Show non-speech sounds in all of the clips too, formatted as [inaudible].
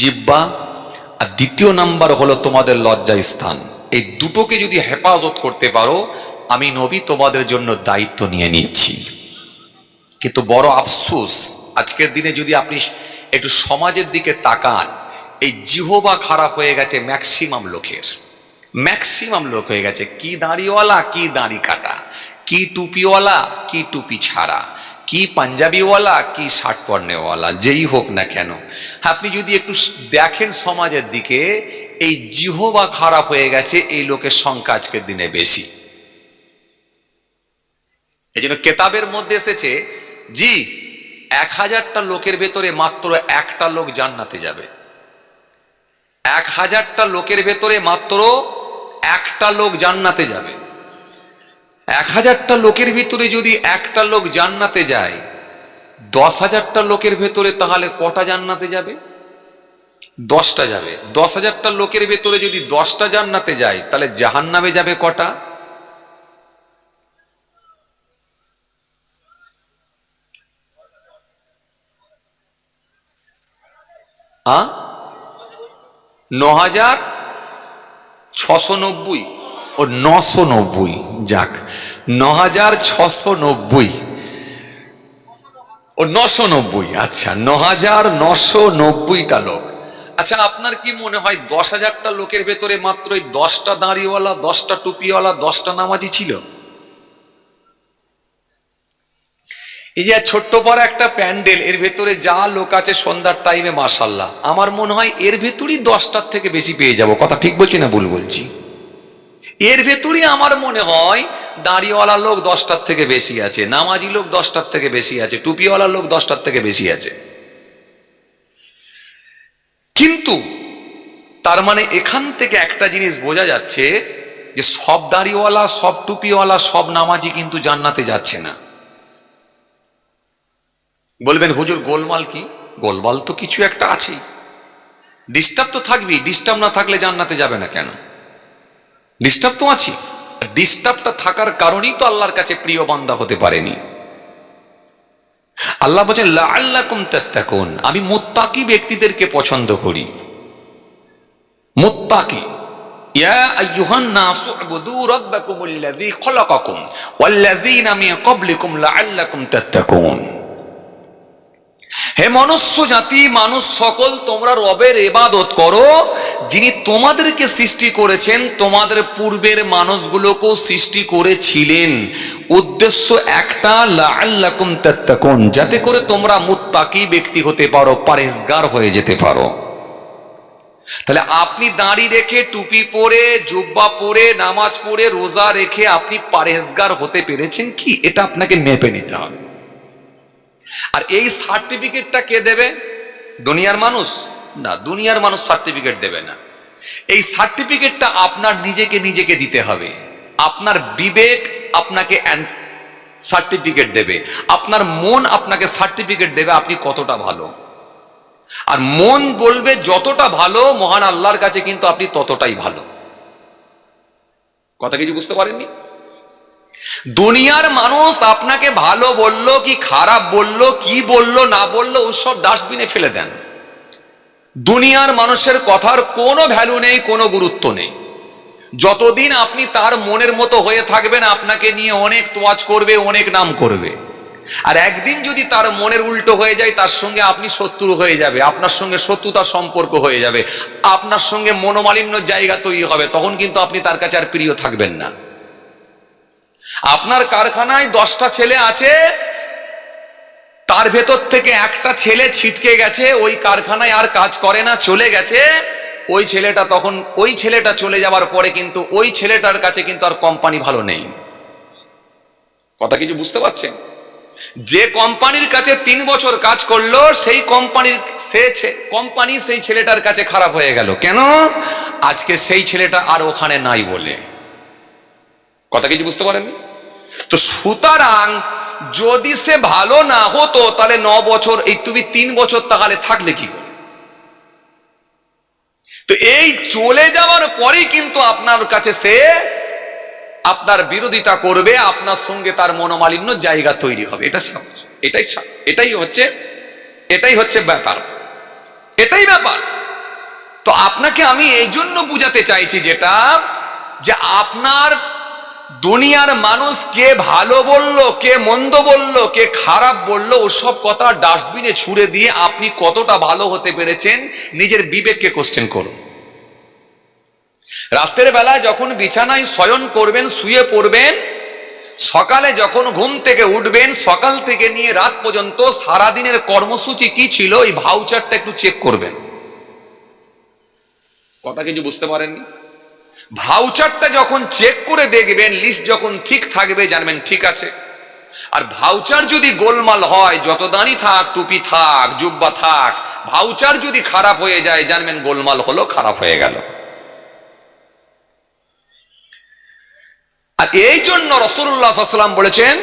জিব্বা, আর দ্বিতীয় নাম্বার হলো তোমাদের লজ্জা স্থান। এই দুটোকে যদি হেফাজত করতে পারো, আমি নবী তোমাদের জন্য দায়িত্ব নিয়ে নিচ্ছি। কিন্তু বড় আফসোস, আজকের দিনে যদি আপনি একটু সমাজের দিকে তাকান, এই জিহবা খারাপ হয়ে গেছে ম্যাক্সিমাম লোকের। ম্যাক্সিমাম লোক হয়ে গেছে, কি দাড়িওয়ালা, কি দাড়ি কাটা, কি টুপিওয়ালা, কি টুপি ছাড়া। কি পাঞ্জাবিওয়ালা, কি শার্ট পরনেওয়ালা যেই হোক না কেন। আপনি যদি একটু দেখেন সমাজের দিকে, এই জিহবা খারাপ হয়ে গেছে, এই লোকের সংখ্যা আজকের দিনে বেশি। এই জন্য কেতাবের মধ্যে এসেছে, জি, এক হাজারটা লোকের ভেতরে মাত্র একটা লোক জান্নাতে যাবে। এক হাজারটা লোকের ভেতরে মাত্র একটা লোক জান্নাতে যাবে। এক হাজারটা লোকের ভিতরে যদি একটা লোক জান্নাতে যায়, দশ হাজারটা লোকের ভেতরে তাহলে কটা জান্নাতে যাবে? দশটা যাবে। দশ হাজারটা লোকের ভেতরে যদি দশটা জান্নাতে যায়, তাহলে জাহান্নামে যাবে কটা? ন হাজার ছশো নব্বই। ও নশো নব্বই। যাক। ন হাজার ছশো নব্বই। ও, নশো নব্বই আচ্ছা ন হাজার নশো নব্বইটা লোক। আচ্ছা আপনার কি মনে হয় দশ হাজারটা লোকের ভেতরে মাত্র এই দশটা দাঁড়িওয়ালা, দশটা টুপিওয়ালা, দশটা নামাজি ছিল? এই যে ছোট্ট বড় একটা প্যান্ডেল, এর ভেতরে যা লোক আছে সন্ধ্যার টাইমে মাসাল্লাহ আমার মনে হয় এর ভেতরই দশটার থেকে বেশি পেয়ে যাব। কথা ঠিক বলছি না ভুল বলছি? এর ভেতরে আমার মনে হয় দাড়িওয়ালা লোক দশটার থেকে বেশি আছে, নামাজি লোক দশটার থেকে বেশি আছে, টুপিওয়ালা লোক দশটার থেকে বেশি আছে। কিন্তু তার মানে এখান থেকে একটা জিনিস বোঝা যাচ্ছে যে সব দাড়িওয়ালা, সব টুপিওয়ালা, সব নামাজি কিন্তু জান্নাতে যাচ্ছে না। বলবেন, হুজুর, গোলমাল কি? গোলমাল তো কিছু একটা আছেই। ডিস্টার্ব তো থাকবেই, ডিস্টার্ব না থাকলে জান্নাতে যাবে না কেন? ডিস্টার্ব তো আছে ডিস্টার্বটা থাকার কারণেই তো আল্লাহর কাছে প্রিয় বান্দা হতে পারেনি। আল্লাহ বলছেন, লাআল্লাকুম তাত্তাকুন। আমি মুত্তাকি ব্যক্তিদেরকে পছন্দ করি। মুত্তাকি। ইয়া হে মনুষ্য জাতি, মানুষ সকল, তোমরা রবের এবাদত করো। যিনি তোমাদেরকে সৃষ্টি করেছেন, তোমাদের পূর্বের মানুষগুলোকেও সৃষ্টি করেছিলেন। উদ্দেশ্য একটা, লাআল্লাকুম তাত্তাকুন, যাতে করে তোমরা মুত্তাকি ব্যক্তি হতে পারো, পারেজগার হয়ে যেতে পারো। তাহলে আপনি দাঁড়ি রেখে টুপি পরে, জুব্বা পরে, নামাজ পড়ে, রোজা রেখে আপনি পারেজগার হতে পেরেছেন কি? এটা আপনাকে মেপে নিতে হবে। আর এই সার্টিফিকেটটা কে দেবে? দুনিয়ার মানুষ? না, দুনিয়ার মানুষ সার্টিফিকেট দেবে না। এই সার্টিফিকেটটা আপনার নিজেকে নিজেকে দিতে হবে। আপনার বিবেক আপনাকে সার্টিফিকেট দেবে। আপনার মন আপনাকে সার্টিফিকেট দেবে আপনি কতটা ভালো। আর মন বলবে যতটা ভালো, মহান আল্লাহর কাছে কিন্তু আপনি ততটাই ভালো। কথা কিছু বুঝতে পারেননি? দুনিয়ার মানুষ আপনাকে ভালো বলল কি খারাপ বলল, কি বলল, না বলল, ওসব ডাস্টবিনে ফেলে দেন। দুনিয়ার মানুষের কথার কোনো ভ্যালু নেই, কোনো গুরুত্ব নেই। যতদিন আপনি তার মনের মতো হয়ে থাকবেন, আপনাকে নিয়ে অনেক তোয়াজ করবে, অনেক নাম করবে। আর একদিন যদি তার মনের উল্টো হয়ে যায়, তার সঙ্গে আপনি শত্রু হয়ে যাবে, আপনার সঙ্গে শত্রুতার সম্পর্ক হয়ে যাবে, আপনার সঙ্গে মনোমালিন্য জায়গা তৈরি হবে, তখন কিন্তু আপনি তার কাছে আর প্রিয় থাকবেন না। আপনার কারখানায় দশটা ছেলে আছে, তার ভেতর থেকে একটা ছেলে ছিটকে গেছে, ওই কারখানায় আর কাজ করে না, চলে গেছে। ওই ছেলেটা তখন, ওই ছেলেটা চলে যাওয়ার পরে কিন্তু ওই ছেলেটার কাছে কিন্তু আর কোম্পানি ভালো নেই। কথা কিছু বুঝতে পারছেন? যে কোম্পানির কাছে তিন বছর কাজ করল, সেই কোম্পানির, সে কোম্পানি সেই ছেলেটার কাছে খারাপ হয়ে গেল। কেন? আজকে সেই ছেলেটা আর ওখানে নাই বলে। কথা কিছু বুঝতে পারেননি? তো সুতরাং যদি সে ভালো না হতো, তাহলে ন বছর, এই তুমি তিন বছর তাহলে থাকলে কি তো এই চলে যাওয়ার পরেই কিন্তু আপনার কাছে সে আপনার বিরোধিতা করবে, আপনার সঙ্গে তার মনোমালিন্য জায়গা তৈরি হবে। এটা এটাই এটাই হচ্ছে এটাই হচ্ছে ব্যাপার। এটাই ব্যাপার। তো আপনাকে আমি এই জন্য বুঝাতে চাইছি যেটা, যে আপনার দুনিয়ার মানুষ কে ভালো বলল, কে মন্দ বলল, কে খারাপ বলল ওসব কথা ডাস্টবিনে ছুড়ে দিয়ে আপনি কতটা ভালো হতে পেরেছেন, নিজের বিবেককে কোশ্চেন করুন। রাতের বেলায় যখন বিছানায় শয়ন করবেন, শুয়ে পড়বেন, সকালে যখন ঘুম থেকে উঠবেন, সকাল থেকে নিয়ে রাত পর্যন্ত সারাদিনের কর্মসূচি কি ছিল, এই ভাউচারটা একটু চেক করবেন। কথা কিছু বুঝতে পারেননি? ভাউচারটা যখন চেক করে দেখবেন লিস্ট যখন ঠিক থাকবে, জানবেন ঠিক আছে। আর ভাউচার যদি গোলমাল হয় যত দাঁড়ি থাক, টুপি থাক, জুব্বা থাক ভাউচার যদি খারাপ হয়ে যায়, জানবেন গোলমাল হলো, খারাপ হয়ে গেল। আর এই জন্য রসুল্লাহ সাল্লাম বলেছেন,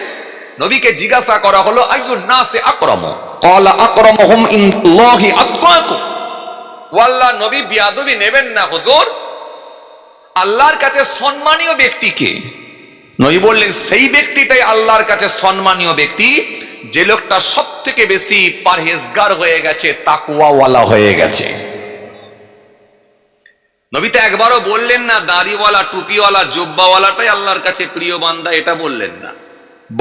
নবীকে জিজ্ঞাসা করা হলো আইয়ুন নাসে আকরম? কলা ওয়াল্লাহ, নবী বিয়াদবি নেবেন না, হুজুর। আল্লাহর কাছে সম্মানীয় ব্যক্তিকে নই বললেন, সেই ব্যক্তিটাই আল্লাহর কাছে সম্মানীয় ব্যক্তি, যে লোকটা সব থেকে বেশি পারহেজগার হয়ে গেছে তাকুয়াওয়ালা হয়ে গেছে। নবী তো একবারও বললেন না, দাড়িওয়ালা, টুপিওয়ালা, জোব্বাওয়ালাটাই আল্লাহর কাছে প্রিয় বান্দা, এটা বললেন না।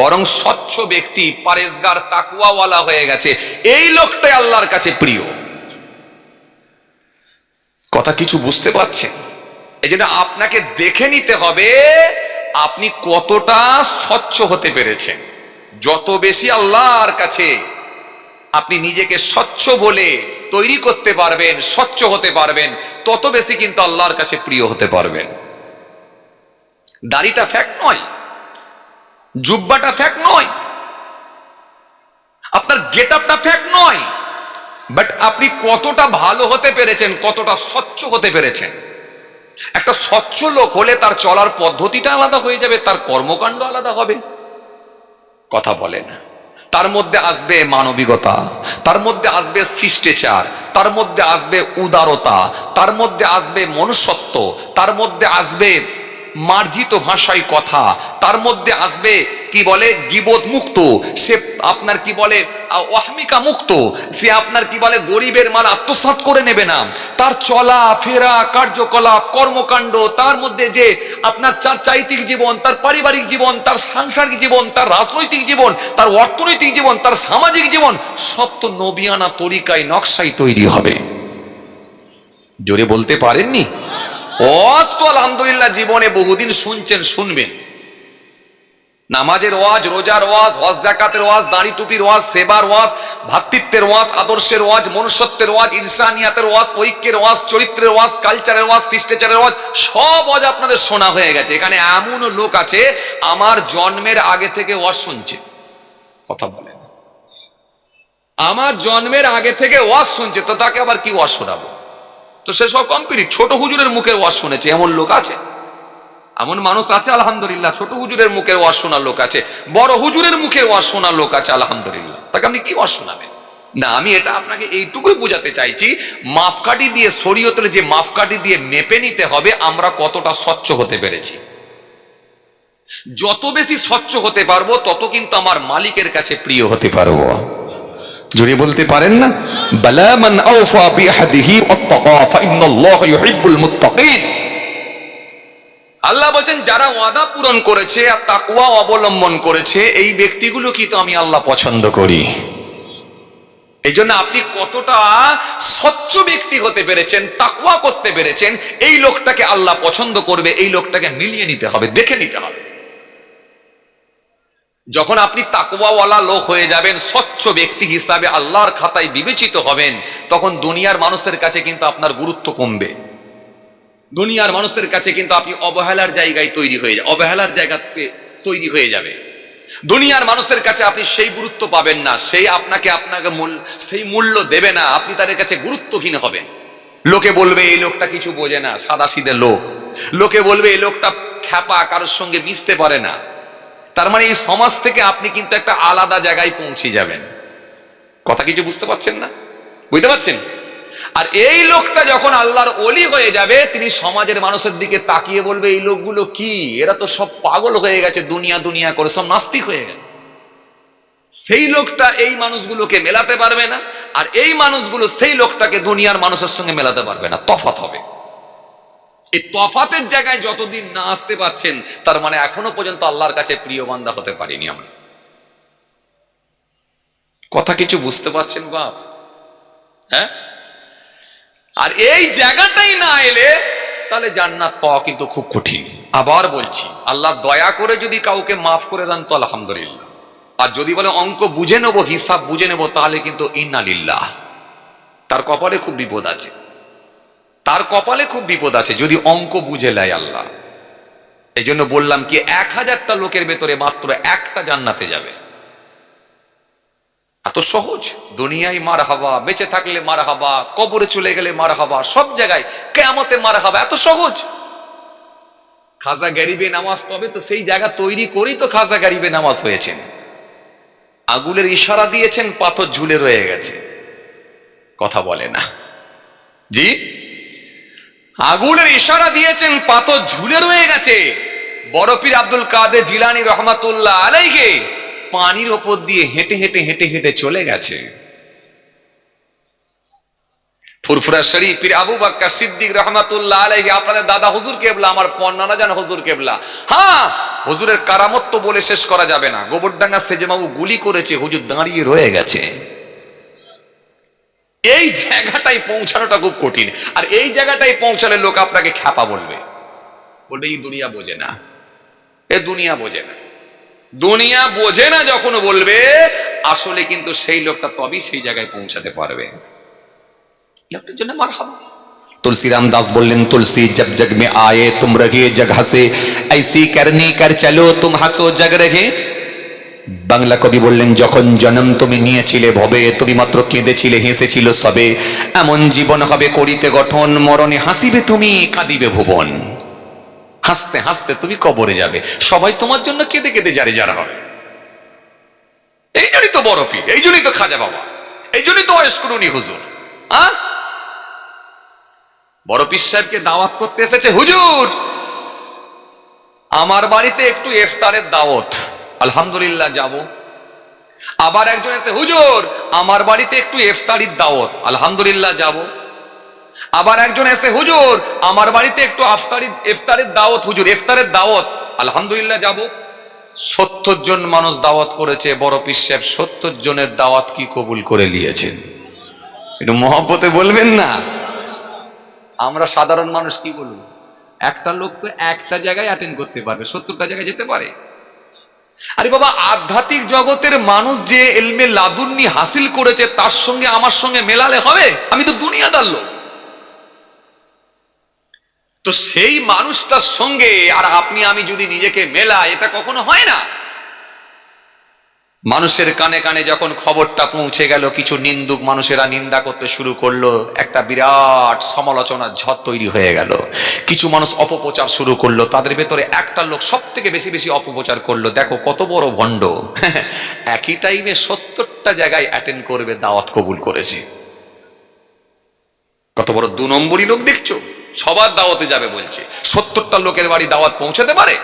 বরং স্বচ্ছ ব্যক্তি পারেজগার তাকুয়াওয়ালা হয়ে গেছে, এই লোকটাই আল্লাহর কাছে প্রিয়। কথা কিছু বুঝতে পারছেন? এই জন্য আপনাকে দেখে নিতে হবে আপনি কতটা স্বচ্ছ হতে পেরেছেন। যত বেশি আল্লাহর কাছে আপনি নিজেকে স্বচ্ছ বলে তৈরি করতে পারবেন, স্বচ্ছ হতে পারবেন, তত বেশি কিন্তু আল্লাহর কাছে প্রিয় হতে পারবেন। দাড়িটা ফ্যাক নয়, জুব্বাটা ফ্যাক নয়, আপনার গেট আপটা ফ্যাক নয় বাট আপনি কতটা ভালো হতে পেরেছেন, কতটা স্বচ্ছ হতে পেরেছেন। একটা স্বচ্ছ লোক হলে তার চলার পদ্ধতিটা আলাদা হয়ে যাবে, তার কর্মকাণ্ড আলাদা হবে। কথা বলে না। তার মধ্যে আসবে মানবিকতা, তার মধ্যে আসবে শিষ্টাচার, তার মধ্যে আসবে উদারতা, তার মধ্যে আসবে মনুষ্যত্ব, তার মধ্যে আসবে মার্জিত ভাষায় কথা। তার মধ্যে আসবে, কি বলে? গিবোধ মুক্ত। সে আপনার কি বলে? ওয়াহমিকা মুক্ত। সে আপনার কি বলে? গরিবের মাল আত্মসাৎ করে নেবে না। তার চলা, ফেরা, কার্যকলাপ, কর্মকাণ্ড, তার মধ্যে যে আপনার চার চারিত্রিক জীবন, তার পারিবারিক জীবন, তার সাংসারিক জীবন, তার রাজনৈতিক জীবন, তার অর্থনৈতিক জীবন, তার সামাজিক জীবন, সব তো নবিয়ানা তরিকায় নকশাই তৈরি হবে। জোরে বলতে পারেননি? ওয়াজ তো আলহামদুলিল্লাহ জীবনে বহুদিন শুনছেন, শুনবেন। নামাজের ওয়াজ, রোজার ওয়াজ হজ জাকাতের ওয়াজ, দাড়ি টুপির ওয়াজ, সেবার ওয়াজ, ভাতৃত্বের ওয়াজ, আদর্শের ওয়াজ, মনুষ্যত্বের ওয়াজ, ইনসানিয়াতের ওয়াজ, ঐক্যের ওয়াজ, চরিত্রের ওয়াজ, কালচারের ওয়াজ, শিষ্টাচারের ওয়াজ, সব ওয়াজ আপনাদের শোনা হয়ে গেছে। এখানে এমনও লোক আছে, আমার জন্মের আগে থেকে ওয়াজ শুনছে। কথা বলেন। আমার জন্মের আগে থেকে ওয়াজ শুনছে, তো তাকে আবার কি ওয়াজ শোনাবো? তো সে সব কমপ্লিট ছোট হুজুরের মুখের ওয়াজ শুনেছে, এমন লোক আছে? এমন মানুষ আছে, আলহামদুলিল্লাহ, ছোট হুজুরের মুখের ওয়াজ শোনার লোক আছে, বড় হুজুরের মুখের ওয়াজ শোনার লোক আছে, আলহামদুলিল্লাহ। তাকে আপনি কি ওয়াজ শোনাবেন? না, আমি এটা আপনাকে এইটুকুই বোঝাতে চাইছি, মাপকাঠি দিয়ে, শরীয়তের যে মাপকাঠি দিয়ে মেপে নিতে হবে, আমরা কতটা স্বচ্ছ হতে পেরেছি। যত বেশি স্বচ্ছ হতে পারব, তত কিন্তু আমার মালিকের কাছে প্রিয় হতে পারব। জুড়ে বলতে পারেন না, বালা মান আওফা বিআহদিহি ওয়াত্তাকা ফাইন্নাল্লাহ ইউহিব্বুল মুত্তাকিন। আল্লাহ বলছেন, যারা ওয়াদা পূরণ করেছে আর তাকওয়া অবলম্বন করেছে, এই ব্যক্তিগুলো কি তো আমি আল্লাহ পছন্দ করি? এই জন্য আপনি কতটা স্বচ্ছ ব্যক্তি হতে পেরেছেন, তাকওয়া করতে পেরেছেন, এই লোকটাকে আল্লাহ পছন্দ করবে, এই লোকটাকে মিলিয়ে নিতে হবে, দেখে নিতে হবে। যখন আপনি তাকওয়াওয়ালা লোক হয়ে যাবেন, স্বচ্ছ ব্যক্তি হিসাবে আল্লাহর খাতায় বিবেচিত হবেন, তখন দুনিয়ার মানুষের কাছে কিন্তু আপনার গুরুত্ব কমবে। দুনিয়ার মানুষের কাছে কিন্তু আপনি অবহেলার জায়গায় তৈরি হয়ে যাবে অবহেলার জায়গাতে তৈরি হয়ে যাবে। দুনিয়ার মানুষের কাছে আপনি সেই গুরুত্ব পাবেন না, সেই আপনাকে আপনাকে মূল- সেই মূল্য দেবে না, আপনি তাদের কাছে গুরুত্বহীন হবেন। লোকে বলবে, এই লোকটা কিছু বোঝে না সাদা সিদে লোক। লোকে বলবে, এই লোকটা খ্যাপা, কারোর সঙ্গে মিশতে পারে না। তার মানে এই সমাজ থেকে আপনি কিন্তু একটা আলাদা জায়গায় পৌঁছে যাবেন। কথা কিছু বুঝতে পারছেন না? বুঝতে পারছেন? আর এই লোকটা যখন আল্লাহর অলি হয়ে যাবে, তিনি সমাজের মানুষের দিকে তাকিয়ে বলবে, এই লোকগুলো কি? এরা তো সব পাগল হয়ে গেছে, দুনিয়া দুনিয়া করে, সব নাস্তিক হয়ে গেছে। সেই লোকটা এই মানুষগুলোকে মেলাতে পারবে না, আর এই মানুষগুলো সেই লোকটাকে দুনিয়ার মানুষের সঙ্গে মেলাতে পারবে না তফাত হবে। এই তফাতের জায়গায় যতদিন না আসতে পারছেন, তার মানে এখনও পর্যন্ত আল্লাহর কাছে প্রিয় বান্দা হতে পারিনি আমরা। কথা কিছু বুঝতে পারছেন বাপ? হ্যাঁ? আর এই জায়গাটাই না এলে, তাহলে জান্নাত পাওয়া কিন্তু খুব কঠিন। আবার বলছি, আল্লাহ দয়া করে যদি কাউকে মাফ করে দেন তো আলহামদুলিল্লাহ। আর যদি বলে অঙ্ক বুঝে নেব, হিসাব বুঝে নেব, তাহলে কিন্তু ইন্নালিল্লাহ। তার কপালে খুব বিপদ আছে। তার কপালে খুব বিপদ আছে, যদি অঙ্ক বুঝে নেয় আল্লাহ। এই জন্য বললাম কি, এক হাজারটা লোকের ভেতরে মাত্র একটা জান্নাতে যাবে। এত সহজ? দুনিয়ায় মার হাবা বেঁচে থাকলে মার হাবা কবরে চলে গেলে মার হাবা সব জায়গায় কেমতে মার হাবা এত সহজ? খাজা গরিবে নামাজ, তবে তো সেই জায়গা তৈরি করেই তো খাজা গরিবে নামাজ হয়েছেন। আগুলের ইশারা দিয়েছেন, পাথর ঝুলে রয়ে গেছে। কথা বলে না। জি? আগুনের ইশারা দিয়েছেন, পাথর ঝুলে রয়ে গেছে। বরফির আব্দুল কাদের জিলানি রহমাতুল্লাহ আলাইকে পানির ওপর দিয়ে হেঁটে হেঁটে হেঁটে হেঁটে চলে গেছে। ফুরফুরা শরীফ পীর আবু বাক্কা সিদ্দিক রহমাতুল্লাহ আলাইহি, আপনাদের দাদা হুজুর কেবলা, আমার পন্নানা জান হুজুর কেবলা। হ্যাঁ হুজুরের কারামত তো বলে শেষ করা যাবে না। গোবরডাঙ্গা সেজেমাবু গুলি করেছে, হুজুর দাঁড়িয়ে রয়ে গেছে। এই জায়গাটাই পৌঁছানোটা খুব কঠিন আর এই জায়গাটাই পৌঁছালে লোক আপনাকে খ্যাপা বলবে বলবে এই দুনিয়া বোঝে না এ দুনিয়া বোঝে না দুনিয়া বোঝে না যখন বলবে আসলে কিন্তু সেই লোকটা তবেই সেই জায়গায় পৌঁছাতে পারবে লোকটার জন্য মার হাবা तुलसी रामदास बोलें तुलसी जब जग में आए तुम रहे जग हसे ऐसी करनी कर चलो तुम হাসো जग रहे বাংলা কবি বললেন, যখন জন্ম তুমি নিয়েছিলে ভবে, তুমি মাত্র কেঁদেছিলে, হেসেছিল সবে। এমন জীবন হবে করিতে গঠন, মরণে হাসিবে তুমি, কাঁদিবে ভুবন। হাসতে হাসতে তুমি কবরে যাবে। সবাই তোমার জন্য কেঁদে কেঁদে যারে যারা হবে। এই জন্যই তো পীর, এই জন্যই তো খাজা বাবা, এই জন্যই তো অয়স্করুনি হুজুর আহ বড় পীর সাহেবকে দাওয়াত করতে এসেছে, হুজুর, আমার বাড়িতে একটু ইফতারের দাওয়াত। আলহামদুলিল্লাহ যাব। আবার একজন এসে, হুজুর, আমার বাড়িতে একটু ইফতারির দাওয়াত। আলহামদুলিল্লাহ যাব। আবার একজন এসে, হুজুর, আমার বাড়িতে একটু আফতারি, ইফতারের দাওয়াত, হুজুর, ইফতারের দাওয়াত। আলহামদুলিল্লাহ যাব। সত্তর জন মানুষ দাওয়াত করেছে, বড় পীর সাহেব সত্তর জনের দাওয়াত কি কবুল করে নিয়েছেন? একটু মহব্বতে বলবেন না? আমরা সাধারণ মানুষ কি বলব? একটা লোক তো একটা জায়গায় অ্যাটেন্ড করতে পারবে, সত্তরটা জায়গায় যেতে পারে। আরে বাবা, আধ্যাত্মিক জগতের মানুষ যে এলমে লাদুন্নি হাসিল করেছে, তার সঙ্গে আমার সঙ্গে মেলালে হবে? আমি তো দুনিয়াদার লোক। তো সেই মানুষটার সঙ্গে, আর আপনি, আমি যদি নিজেকে মেলা এটা কখনো হয় না? মানুষের কানে কানে যখন খবরটা পৌঁছে গেল, কিছু নিন্দুক মানুষেরা নিন্দা করতে শুরু করল, একটা বিরাট সমালোচনার ঝড় তৈরি হয়ে গেল। কিছু মানুষ অপপ্রচার শুরু করল, তাদের ভেতরে একটা লোক সব থেকে বেশি বেশি অপপ্রচার করল, দেখো কত বড় ভণ্ড। [laughs] একই টাইমে সত্তরটা জায়গায় অ্যাটেন্ড করবে, দাওয়াত কবুল করেছে। কত বড় দু নম্বরই লোক দেখছ? সবার দাওয়াতে যাবে বলছে। সত্তরটা লোকের বাড়ি দাওয়াত পৌঁছাতে পারে?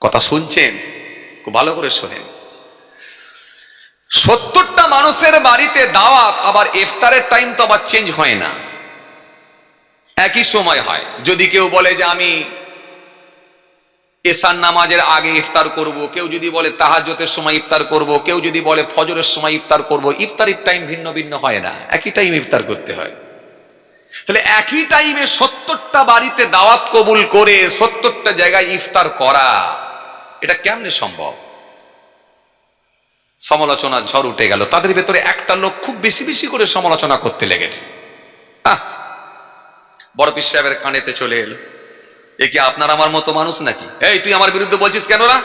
কথা শুনছেন? খুব ভালো করে শোনেন। সত্তরটা মানুষের বাড়িতে দাওয়াত, আবার ইফতারের টাইম তো আবার চেঞ্জ হয় না। একই সময় হয়। যদি কেউ বলে যে আমি এসার নামাজের আগে ইফতার করব, কেউ যদি বলে তাহাজ্জতের সময় ইফতার করব, কেউ যদি বলে ফজরের সময় ইফতার করব, ইফতারির টাইম ভিন্ন ভিন্ন হয় না। একই টাইম ইফতার করতে হয়। তাহলে একই টাইমে সত্তরটা বাড়িতে দাওয়াত কবুল করে সত্তরটা জায়গায় ইফতার করা এটা কেমনে সম্ভব? সমালোচনার ঝড় উঠে গেল। তাদের ভেতরে একটা লোক খুব বেশি বেশি করে সমালোচনা করতে লেগেছে। আহ, বড় পীর সাহেবের কানেতে চলে এলো। এ কি আপনার আমার মতো মানুষ নাকি? এই তুই আমার বিরুদ্ধে বলছিস কেন না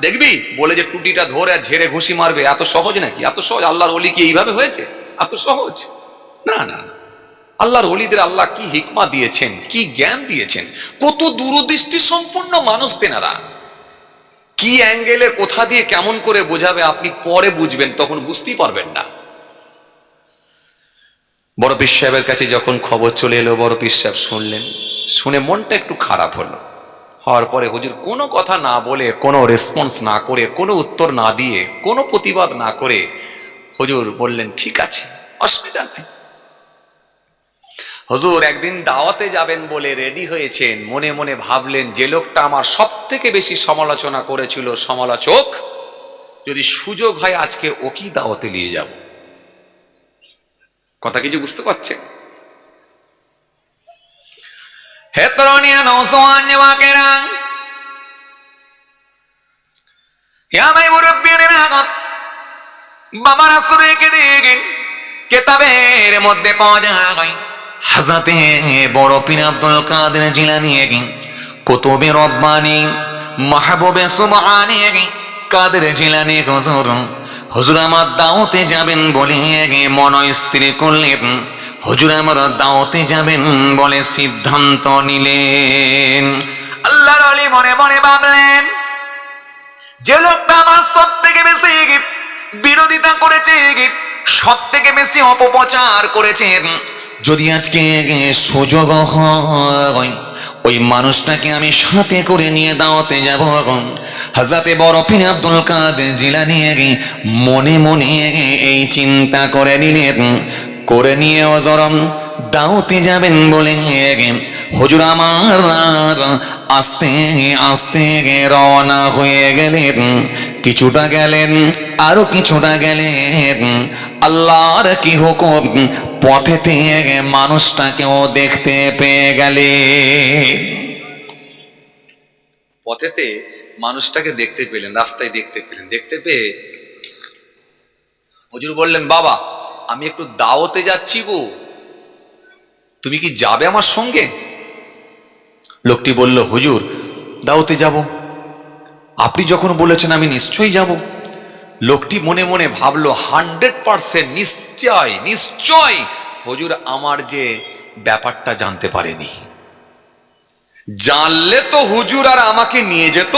দেখবি? বলে যে টুটিটা ধরে আর ঝেড়ে ঘুষি মারবে এত সহজ নাকি? এত সহজ? আল্লাহর অলি কি এইভাবে হয়েছে? এত সহজ? না না আল্লাহর অলিদের আল্লাহ কি হিকমা দিয়েছেন কি জ্ঞান দিয়েছেন? কত দূরদৃষ্টি সম্পন্ন মানুষ তেনারা। কি অ্যাঙ্গেলে, কোথা দিয়ে কেমন করে বোঝাবে আপনি পরে বুঝবেন, তখন বুঝতেই পারবেন না। বড় পীর সাহেবের কাছে যখন খবর চলে এলো, বড় পীর সাহেব শুনলেন, শুনে মনটা একটু খারাপ হলো। হওয়ার পরে হুজুর কোনো কথা না বলে, কোনো রেসপন্স না করে, কোনো উত্তর না দিয়ে, কোনো প্রতিবাদ না করে হুজুর বললেন, ঠিক আছে, অসুবিধা নেই। হুজুর, একদিন দাওয়াতে যাবেন বলে রেডি হয়েছেন। মনে মনে ভাবলেন, যে লোকটা আমার সব থেকে বেশি সমালোচনা করেছিল, সমালোচক, যদি সুযোগ হয় আজকে ওকেই দাওয়াতে নিয়ে যাব। কথা কিছু বুঝতে পারছেন হে তরুণিয়া নৌসওয়ান নেওয়াকেরা হে আমায় মুরব্বীর আগত বাবা রাসূলকে দেখেন, কেতাবের মধ্যে পাওয়া যায়। হাজাতে বড় পীর আব্দুল কাদের জিলানি কুতুবে রব্বানি মাহবুবে সুবহানি কাদের জিলানি হুজুর হুজুর আমার দাওতে যাবেন বলে মন স্থির করলেন। হুজুর আমার দাওতে যাবেন বলে সিদ্ধান্ত নিলেন। আল্লাহর আলী মনে মনে ভাবলেন, যে লোকটা আমার সব থেকে বেশি বিরোধিতা করেছে সব থেকে বেশি অপপ্রচার করেছেন। যদি আজকে সুযোগ হয়, ওই মানুষটাকে আমি সাথে করে নিয়ে দাওয়াতে যাব। হাজাতে বড় পিন আব্দুল কাদের নিয়ে মনে মনে এই চিন্তা করে নিলেন, করে নিয়ে অজরম দাওতে যাবেন বলে হুজুর আমার আস্তে আস্তে রওনা হয়ে গেলেন। কিছুটা গেলেন, আরও কিছুটা গেলেন। আল্লাহর কি হুকুম? পথেতে মানুষটাকেও দেখতে পেয়ে গেলে পথেতে মানুষটাকে দেখতে পেলেন, রাস্তায় দেখতে পেলেন। দেখতে পেয়ে হুজুর বললেন, বাবা, আমি একটু দাওতে যাচ্ছি গো। তুমি কি যাবে আমার সঙ্গে? লোকটি বলল, হুজুর, দাওতে যাব। আপনি যখন বলেছেন আমি নিশ্চয়ই যাব। লোকটি মনে মনে ভাবলো, হান্ড্রেড পার্সেন্ট নিশ্চয় নিশ্চয়, হুজুর আমার যে ব্যাপারটা জানতে পারেনি। জানলে তো হুজুর আর আমাকে নিয়ে যেত।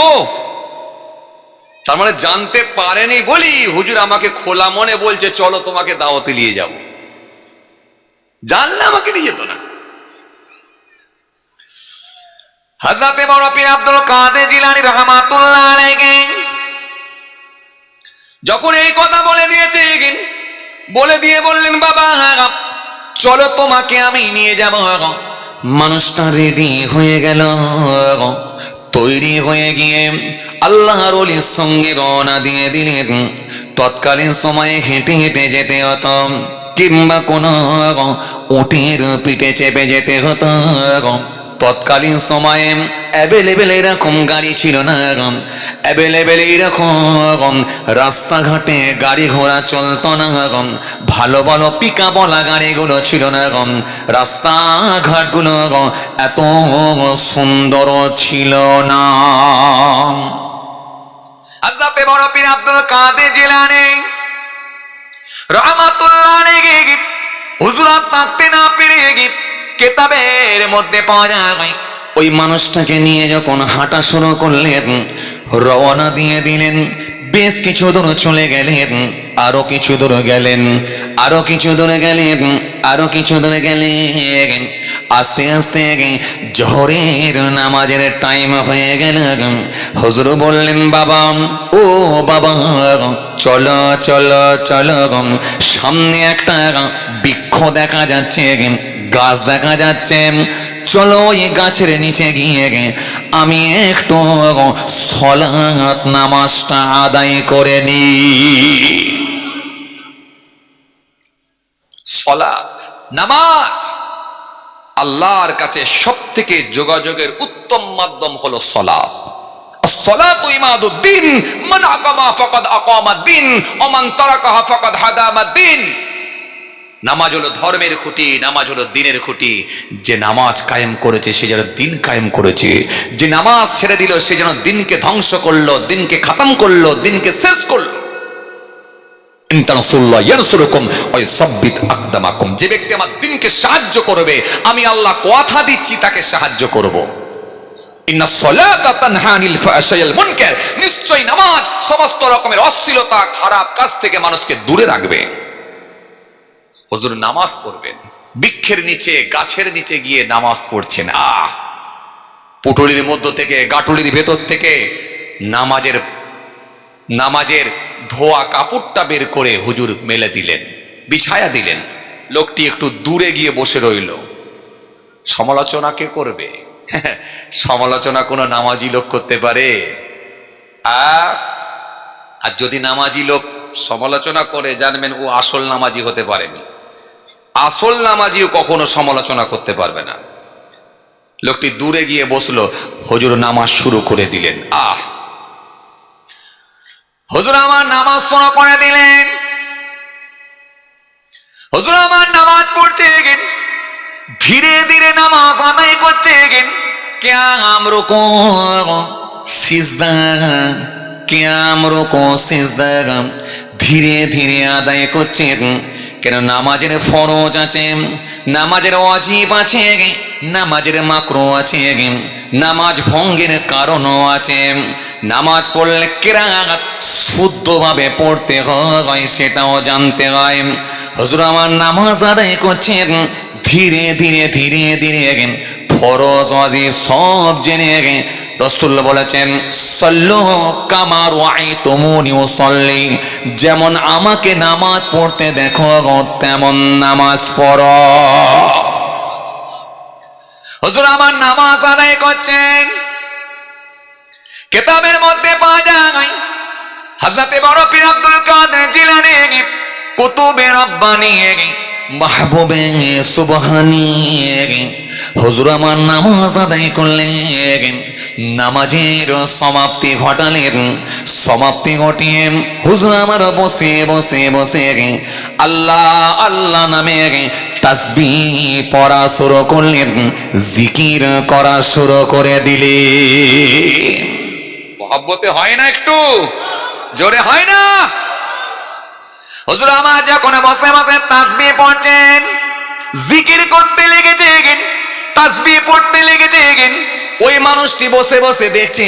তার মানে জানতে পারেনি বলি, হুজুর আমাকে খোলা মনে বলছে, চলো তোমাকে দাওয়াতে নিয়ে যাব। জানলে আমাকে নিয়ে যেত না। হাজরাতে আব্দুল কাদের জিলানী রহমাতুল্লাহ যখন এই কথা বলে দিয়েছে বলে দিয়ে বললেন, বাবা চলো তোমাকে আমি নিয়ে যাব মানুষটা রেডি হয়ে গেল তৈরি হয়ে গিয়ে আল্লাহর অলির সঙ্গে রওনা দিয়ে দিলেন। তৎকালীন সময়ে হেঁটে হেঁটে যেতে হতো। কিংবা কোনো উটের পিঠে চেপে যেতে হতো তৎকালীন সময়ে অ্যাভেলেবেল এরকম গাড়ি ছিল না অ্যাভেলেবেল এরকম রাস্তাঘাটে গাড়ি ঘোড়া চলতো না ভালো ভালো পিকা বলা গাড়িগুলো ছিল না রাস্তাঘাটগুলো এত সুন্দর ছিল না। বড় পীর আব্দুল কাদের জিলানি থাকতে না পেরে কেতাবের মধ্যে পাওয়া যায়। ওই মানুষটাকে নিয়ে যখন হাঁটা শুরু করলেন, রওনা দিয়ে দিলেন বেশ কিছু দূর চলে গেলেন, আরও কিছু দূর গেলেন, আরও কিছু দূরে গেলেন, আরও কিছু দূরে গেলেন। আস্তে আস্তে জহরের নামাজের টাইম হয়ে গেল। হুজুর বললেন, বাবা, ও বাবা, চলো চলো চলো সামনে একটা বৃক্ষ দেখা যাচ্ছে। গাছ দেখা যাচ্ছে চলো ওই গাছের নিচে গিয়ে আমি একটু সলাৎ নামাজটা আদায় করে নি সলাৎ নামাজ আল্লাহর কাছে সব থেকে যোগাযোগের উত্তম মাধ্যম হলো সলাৎ الصلاة إماد الدين من أقام فقد أقام الدين ومن تركها فقد هدم الدين নামাজ হলো ধর্মের খুঁটি, নামাজ হলো দিনের খুঁটি। যে নামাজ কায়েম করেছে, সে যেন দিন কায়েম করেছে। যে নামাজ ছেড়ে দিল, সে যেন দিনকে ধ্বংস করল, দিনকে খাতাম করল, দিনকে শেষ করল। যে ব্যক্তি আমার দিনকে সাহায্য করবে, আমি আল্লাহ কথা দিচ্ছি, তাকে সাহায্য করব। নিশ্চয় নামাজ সমস্ত রকমের অশ্লীলতা, খারাপ কাজ থেকে মানুষকে দূরে রাখবে। হজুর নামাজ পড়বেন। বৃক্ষের নিচে, গাছের নিচে গিয়ে নামাজ পড়ছেন। আহ! পুটুলির মধ্য থেকে, গাটুলির ভেতর থেকে নামাজের নামাজের ধোয়া কাপড়টা বের করে হুজুর মেলে দিলেন, বিছায়া দিলেন। লোকটি একটু দূরে গিয়ে বসে রইল। সমালোচনা কে করবে? [laughs] সমালোচনা কোনো নামাজি লোক করতে পারে? আর আর যদি নামাজি লোক সমালোচনা করে, জানবেন ও আসল নামাজি হতে পারেনি। আসল নামাজিও কখনো সমালোচনা করতে পারবে না। লোকটি দূরে গিয়ে বসল, হজুর, নামাজ শুরু করে দিলেন। আহ! হজুর, আমার নামাজ শোনা করে দিলেন। হজুর, আমার নামাজ পড়তে গেন ধীরে ধীরে নামাজ আদায় করতে গেন ক্যাম রুকো সিজদা ক্যাম রুকো সিজদা, ধীরে ধীরে আদায় করছেন। কেন নামাজের ফরজ আছে? নামাজের অজীব আছে? নামাজের মাকরো আছে? নামাজ ভঙ্গের কারণও আছে? নামাজ পড়লে কেরাত শুদ্ধভাবে পড়তে হয়, সেটাও জানতে হয়। হজুর, আমার নামাজ আদায় করছেন ধীরে ধীরে ধীরে ধীরে ফরজ অজীব সব জেনে রসুল বলেছেন যেমন আমাকে নামাজ পড়তে দেখো, তেমন নামাজ পড়। আমার নামাজ আদায় করছেন। কেতাবের মধ্যে পাওয়া যায় হাজরাতে বড় পীর আব্দুল কাদের জিলানি, কুতুবে রব্বানি, মাহবুবে সুবহানি। হুজুর আমার নামাজ আদায় করলেন। নামাজের সমাপ্তি ঘটালেন। সমাপ্তি ঘটিয়ে হুজুর আমার বসে বসে বসে আল্লাহ আল্লাহ নামে তাসবি পড়া শুরু করলেন। জিকির করা শুরু করে দিলে মহব্বতে হয় না একটু? জোরে হয় না? হুজুর আমার যখন বসে বসে তাসবি পড়ছেন, জিকির করতে লেগেছে তাসবি পড়তে লেগেছে ওই মানুষটি বসে বসে দেখছে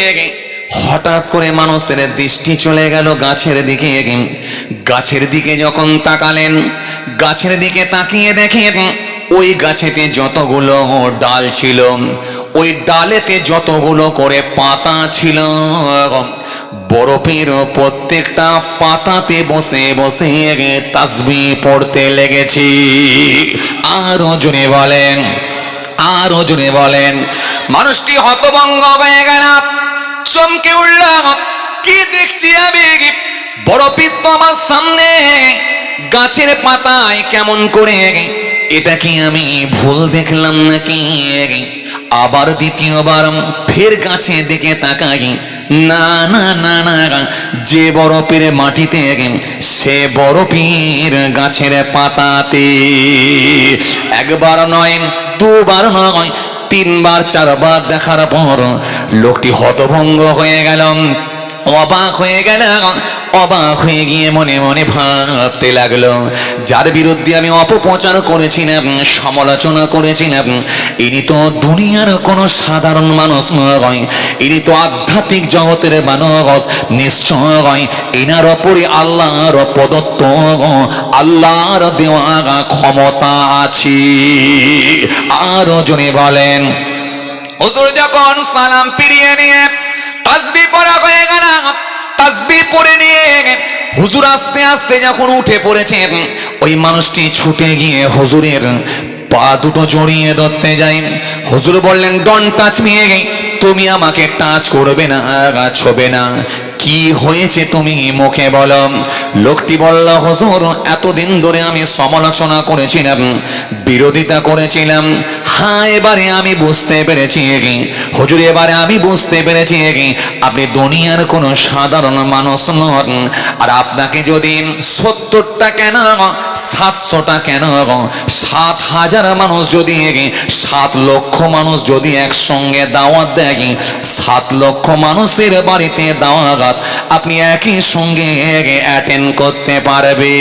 হঠাৎ করে মানুষের দৃষ্টি চলে গেল গাছের দিকে গাছের দিকে যখন তাকালেন, গাছের দিকে তাকিয়ে দেখেন, ওই গাছেতে যতগুলো ডাল ছিল, ওই ডালেতে যতগুলো করে পাতা ছিল, বরফের প্রত্যেকটা পাতাতে বসে বসে তাসবি পড়তে লেগেছি। আরও জনে বলেন আরও জনে বলেন, মানুষটি হতভঙ্গ হয়ে গেল, চমকে উঠল, কি দেখছি আমি? বরফির তো আমার সামনে, গাছের পাতায় কেমন করে? এটা কি আমি ভুল দেখলাম নাকি? আবার দ্বিতীয়বার ফের গাছে দিকে তাকাই, না না না না যে বরফের মাটিতে, সে বরফের গাছের পাতাতে। একবার নয় দুবার নয় তিনবার চারবার দেখার পর লোকটি হতভঙ্গ হয়ে গেল। অবাক হয়ে গেল। অবাক হয়ে গিয়ে মনে মনে ভাবতে লাগল, যার বিরুদ্ধে আমি অপপ্রচার করেছিলাম, সমালোচনা করেছিলাম, ইনি তো দুনিয়ার কোনো সাধারণ মানুষ নয়, ইনি তো আধ্যাত্মিক জগতের মানুষ, নিশ্চয় এনার ওপরে আল্লাহর প্রদত্ত আল্লাহর দেওয়া ক্ষমতা আছে। আরও জনে বলেন, হুজুর যখন সালাম ফিরিয়ে নিয়ে তাসবি পড়া হয়ে গেল তাসবি পড়ে নিয়ে হুজুর আস্তে আস্তে যখন উঠে পড়েছেন, ওই মানুষটি ছুটে গিয়ে হুজুরের পা দুটো জড়িয়ে ধরতে যাই হুজুর বললেন ডন টাচ মিয়ে তুমি আমাকে টাচ করবে না ছবে না। কি হয়েছে তুমি মুখে বলো? লোকটি বলল, হজুর, এতদিন ধরে আমি সমালোচনা করেছিলাম, বিরোধিতা করেছিলাম। হ্যাঁ এবারে আমি বুঝতে পেরেছি হুজুর, এবারে আমি বুঝতে পেরেছি আপনি দুনিয়ার কোনো সাধারণ মানুষ নন। আর আপনাকে যদি সত্তরটা কেন সাতশোটা কেন সাত হাজার মানুষ যদি সাত লক্ষ মানুষ যদি একসঙ্গে দাওয়াত দেয় সাত লক্ষ মানুষের বাড়িতে দাওয়াত, আপনি একই সঙ্গে অ্যাটেন্ড করতে পারবে।